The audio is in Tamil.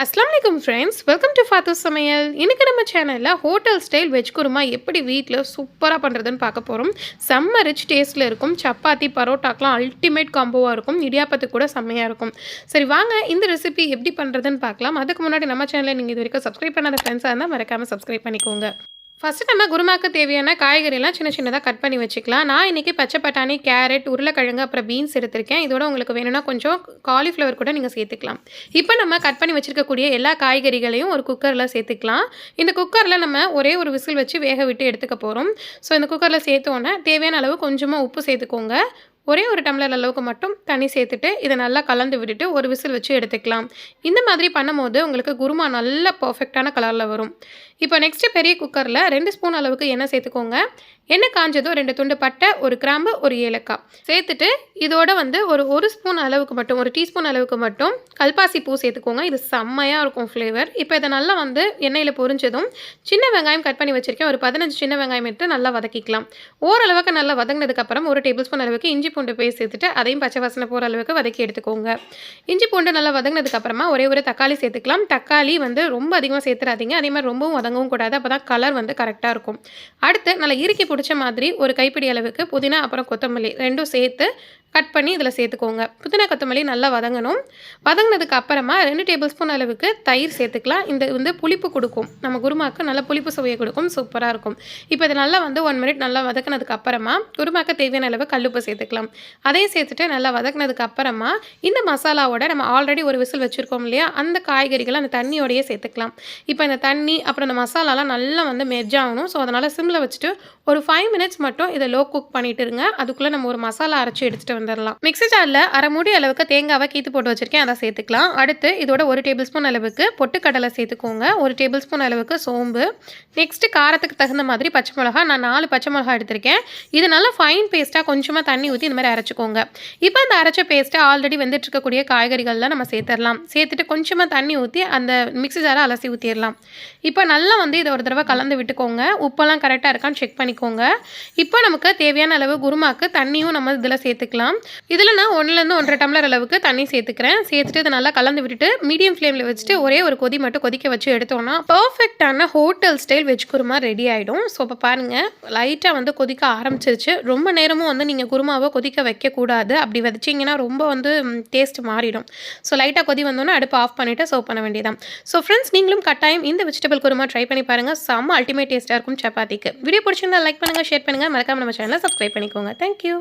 வணக்கம் ஃப்ரெண்ட்ஸ் வெல்கம் டு ஃபாத்து சமையல் இன்றைக்கி நம்ம சேனலில் ஹோட்டல் ஸ்டைல் வெஜ் குருமா எப்படி வீட்டில் சூப்பராக பண்ணுறதுன்னு பார்க்க போகிறோம் செம்ம ரிச் டேஸ்ட்டில் இருக்கும். சப்பாத்தி பரோட்டாக்கெலாம் அல்டிமேட் காம்போவாக இருக்கும். இடியாப்பத்துக்கு கூட செம்மையாக இருக்கும். சரி வாங்க இந்த ரெசிபி எப்படி பண்ணுறதுன்னு பார்க்கலாம். அதுக்கு முன்னாடி நம்ம சேனலை நீங்கள் இது வரைக்கும் சப்ஸ்கிரைப் பண்ணாத ஃப்ரெண்ட்ஸாக இருந்தால் மறக்காமல் சப்ஸ்கிரைப் பண்ணிக்கோங்க. ஃபஸ்ட்டு நம்ம குருமாக்கு தேவையான காய்கறிலாம் சின்ன சின்னதாக கட் பண்ணி வச்சுக்கலாம். நான் இன்றைக்கி பச்சை பட்டாணி கேரட் உருளைக்கிழங்கு அப்புறம் பீன்ஸ் எடுத்திருக்கேன். இதோட உங்களுக்கு வேணும்னா கொஞ்சம் காலிஃப்ளவர் கூட நீங்கள் சேர்த்துக்கலாம். இப்போ நம்ம கட் பண்ணி வச்சுருக்கக்கூடிய எல்லா காய்கறிகளையும் ஒரு குக்கரில் சேர்த்துக்கலாம். இந்த குக்கரில் நம்ம ஒரே ஒரு விசில் வச்சு வேக விட்டு எடுத்துக்க போகிறோம் ஸோ இந்த குக்கரில் சேர்த்தோன்னே தேவையான அளவு கொஞ்சமாக உப்பு சேர்த்துக்கோங்க. ஒரே ஒரு டம்ளர் அளவுக்கு மட்டும் தண்ணி சேர்த்துட்டு இதை நல்லா கலந்து விட்டுட்டு ஒரு விசில் வச்சு எடுத்துக்கலாம். இந்த மாதிரி பண்ணும்போது உங்களுக்கு குருமா நல்ல பர்ஃபெக்டான கலரில் வரும். இப்போ நெக்ஸ்ட்டு பெரிய குக்கரில் ரெண்டு ஸ்பூன் அளவுக்கு எண்ணெய் சேர்த்துக்கோங்க. எண்ணெய் காஞ்சதும் ரெண்டு துண்டு பட்டை ஒரு கிராம்பு ஒரு ஏலக்காய். சேர்த்துட்டு இதோட வந்து ஒரு ஒரு ஸ்பூன் அளவுக்கு மட்டும் ஒரு டீஸ்பூன் அளவுக்கு மட்டும் கல்பாசி பூ சேர்த்துக்கோங்க. இது செம்மையாக இருக்கும் ஃப்ளேவர் இப்போ இதை நல்லா வந்து எண்ணெயில் பொரிஞ்சதும் சின்ன வெங்காயம் கட் பண்ணி வச்சுருக்கேன். ஒரு பதினஞ்சு சின்ன வெங்காயம் எடுத்து நல்லா வதக்கிக்கலாம். ஓரளவுக்கு நல்லா வதங்கினதுக்கப்புறம் ஒரு டேபிள் ஸ்பூன் அளவுக்கு இஞ்சி பூண்டு பேஸ்ட் சேர்த்துட்டு அதையும் பச்சை வாசனை போகிற அளவுக்கு வதக்கி எடுத்துக்கோங்க. இஞ்சி பூண்டு நல்லா வதங்கினதுக்கப்புறமா ஒரே ஒரு தக்காளி சேர்த்துக்கலாம். தக்காளி வந்து ரொம்ப அதிகமாக சேர்த்துறாதீங்க. அதே மாதிரி ரொம்பவும் வதங்கவும் கூடாது. அப்போ தான் கலர் வந்து கரெக்டாக இருக்கும். அடுத்து நல்லா இறுக்கி பிடிச்ச மாதிரி ஒரு கைப்பிடி அளவுக்கு புதினா அப்புறம் கொத்தமல்லி ரெண்டும் சேர்த்து கட் பண்ணி இதில் சேர்த்துக்கோங்க. புதினா கொத்தமல்லி நல்லா வதங்கணும். வதங்கினதுக்கு அப்புறமா ரெண்டு டேபிள் ஸ்பூன் அளவுக்கு தயிர் சேர்த்துக்கலாம். இந்த வந்து புளிப்பு கொடுக்கும். நம்ம குருமாக்கு நல்ல புளிப்பு சுவையை கொடுக்கும். சூப்பராக இருக்கும். இப்போ இதை நல்லா வந்து ஒன் மினிட் நல்லா வதக்கினதுக்கு அப்புறமா குருமாக்கு தேவையான அளவு கல்லுப்பு சேர்த்துக்கலாம். அதையும் சேர்த்துட்டு நல்லா வதக்கினதுக்கு அப்புறமா இந்த மசாலாவோட நம்ம ஆல்ரெடி ஒரு விசில் வச்சுருக்கோம் இல்லையா? அந்த காய்கறிகளை அந்த தண்ணியோடையே சேர்த்துக்கலாம். இப்போ இந்த தண்ணி அப்புறம் இந்த மசாலாலாம் நல்லா வந்து மெர்ஜ் ஆகணும். ஸோ அதனால் சிம்மில் வச்சுட்டு ஒரு ஃபைவ் மினிட்ஸ் மட்டும் இதை லோ குக் பண்ணிட்டு இருங்க. அதுக்குள்ளே நம்ம ஒரு மசாலா அரைச்சி எடுத்துகிட்டு வந்துடலாம் மிக்ஸி ஜாரில் அரை மூடி அளவுக்கு தேங்காவை கீத்து போட்டு வச்சுருக்கேன். அதை சேர்த்துக்கலாம். அடுத்து இதோட ஒரு டேபிள் ஸ்பூன் அளவுக்கு பொட்டுக்கடலை சேர்த்துக்கோங்க. ஒரு டேபிள் ஸ்பூன் அளவுக்கு சோம்பு. நெக்ஸ்ட்டு காரத்துக்கு தகுந்த மாதிரி பச்சை மிளகா நான் நாலு பச்சை மிளகா எடுத்திருக்கேன். இது நல்லா ஃபைன் பேஸ்ட்டாக கொஞ்சமாக தண்ணி ஊற்றி இந்த மாதிரி அரைச்சிக்கோங்க. இப்போ அந்த அரைச்ச பேஸ்ட்டை ஆல்ரெடி வந்துட்டு இருக்கக்கூடிய காய்கறிகள்லாம் நம்ம சேர்த்துடலாம் சேர்த்துட்டு கொஞ்சமாக தண்ணி ஊற்றி அந்த மிக்ஸி ஜாரை அலசி ஊற்றிடலாம் இப்போ நல்லா வந்து இதை ஒரு தடவை கலந்து விட்டுக்கோங்க. உப்பெல்லாம் கரெக்டாக இருக்கான்னு செக் பண்ணிக்கோங்க. இப்போ நமக்கு தேவையான அளவு குருமாக்கு தண்ணியும் நம்ம இதில் சேர்த்துக்கலாம். சேர்த்துக்கலாம் இதில் நான் ஒன்றுலேருந்து ஒன்றரை டம்ளர் அளவுக்கு தண்ணி சேர்த்துக்கிறேன். சேர்த்துட்டு இதை நல்லா கலந்து விட்டுட்டு மீடியம் ஃப்ளேமில் வச்சுட்டு ஒரே ஒரு கொதி மட்டும் கொதிக்க வச்சு எடுத்தோம்னா பர்ஃபெக்டான hotel style veg kurma ready ஆகிடும் ஸோ இப்போ பாருங்கள் லைட்டாக வந்து கொதிக்க ஆரம்பிச்சிருச்சு. ரொம்ப நேரமும் வந்து நீங்கள் குருமாவை கொதிக்க வைக்கக்கூடாது. அப்படி வச்சிங்கன்னா ரொம்ப வந்து டேஸ்ட் மாறிடும். ஸோ லைட்டாக கொதி வந்தோன்னே அடுப்பு ஆஃப் பண்ணிவிட்டு சர்வ் பண்ண வேண்டியதான் ஸோ ஃப்ரெண்ட்ஸ் நீங்களும் கட்டாயம் இந்த வெஜிடபிள் குருமா ட்ரை பண்ணி பாருங்கள் செம்ம அல்டிமேட் டேஸ்ட்டாக இருக்கும் சப்பாத்திக்கு. வீடியோ பிடிச்சிருந்தா லைக் பண்ணுங்கள் ஷேர் பண்ணுங்கள் மறக்காம நம்ம சேனலை சப்ஸ்கிரைப் பண்ணிக்கோங்க. தேங்க்யூ